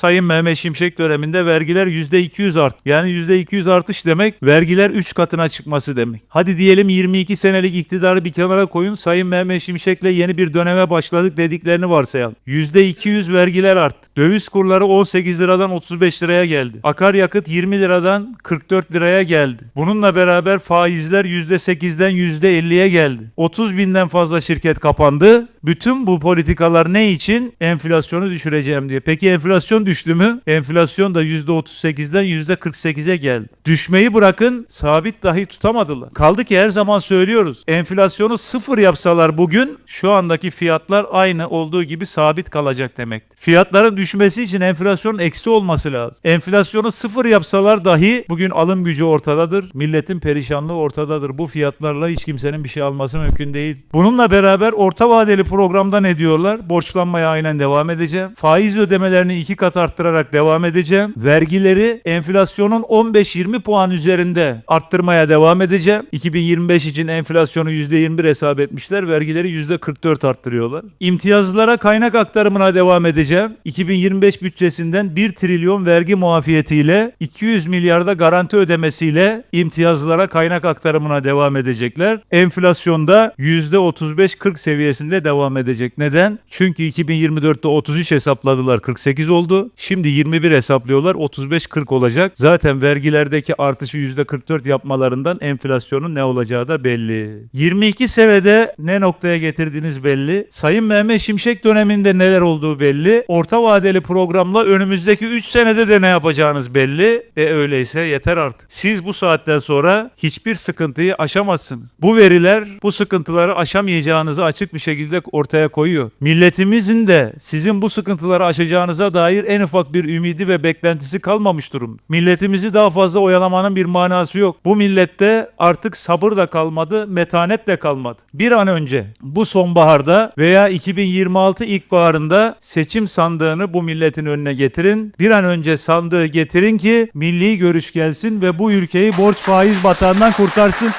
Sayın Mehmet Şimşek döneminde vergiler %200 art. Yani %200 artış demek vergiler 3 katına çıkması demek. Hadi diyelim 22 senelik iktidarı bir kenara koyun. Sayın Mehmet Şimşek'le yeni bir döneme başladık dediklerini varsayalım. %200 vergiler arttı. Döviz kurları 18 liradan 35 liraya geldi. Akaryakıt 20 liradan 44 liraya geldi. Bununla beraber faizler %8'den %50'ye geldi. 30 binden fazla şirket kapandı. Bütün bu politikalar ne için? Enflasyonu düşüreceğim diye. Peki enflasyon düştü mü? Enflasyon da %38'den %48'e geldi. Düşmeyi bırakın sabit dahi tutamadılar. Kaldı ki her zaman söylüyoruz. Enflasyonu sıfır yapsalar bugün şu andaki fiyatlar aynı olduğu gibi sabit kalacak demektir. Fiyatların düşmesi için enflasyonun eksi olması lazım. Enflasyonu sıfır yapsalar dahi bugün alım gücü ortadadır. Milletin perişanlığı ortadadır. Bu fiyatlarla hiç kimsenin bir şey alması mümkün değil. Bununla beraber orta vadeli programda ne diyorlar? Borçlanmaya aynen devam edeceğim. Faiz ödemelerini iki kat arttırarak devam edeceğim. Vergileri enflasyonun 15-20 puan üzerinde arttırmaya devam edeceğim. 2025 için enflasyonu %21 hesap etmişler. Vergileri %44 arttırıyorlar. İmtiyazlara kaynak aktarımına devam edeceğim. 2025 bütçesinden 1 trilyon vergi muafiyetiyle 200 milyarda garanti ödemesiyle imtiyazlara kaynak aktarımına devam edecekler. Enflasyonda %35-40 seviyesinde devam edecek. Neden? Çünkü 2024'te 33 hesapladılar 48 oldu. Şimdi 21 hesaplıyorlar 35-40 olacak. Zaten vergilerdeki artışı %44 yapmalarından enflasyonun ne olacağı da belli. 22 senede ne noktaya getirdiğiniz belli. Sayın Mehmet Şimşek döneminde neler olduğu belli. Orta vadeli programla önümüzdeki 3 senede de ne yapacağınız belli. E öyleyse yeter artık. Siz bu saatten sonra hiçbir sıkıntıyı aşamazsınız. Bu veriler bu sıkıntıları aşamayacağınızı açık bir şekilde ortaya koyuyor. Milletimizin de sizin bu sıkıntıları aşacağınıza dair en ufak bir ümidi ve beklentisi kalmamış durumda. Milletimizi daha fazla oyalamanın bir manası yok. Bu millette artık sabır da kalmadı, metanet de kalmadı. Bir an önce bu sonbaharda veya 2026 ilkbaharında seçim sandığını bu milletin önüne getirin. Bir an önce sandığı getirin ki milli görüş gelsin ve bu ülkeyi borç faiz batağından kurtarsın.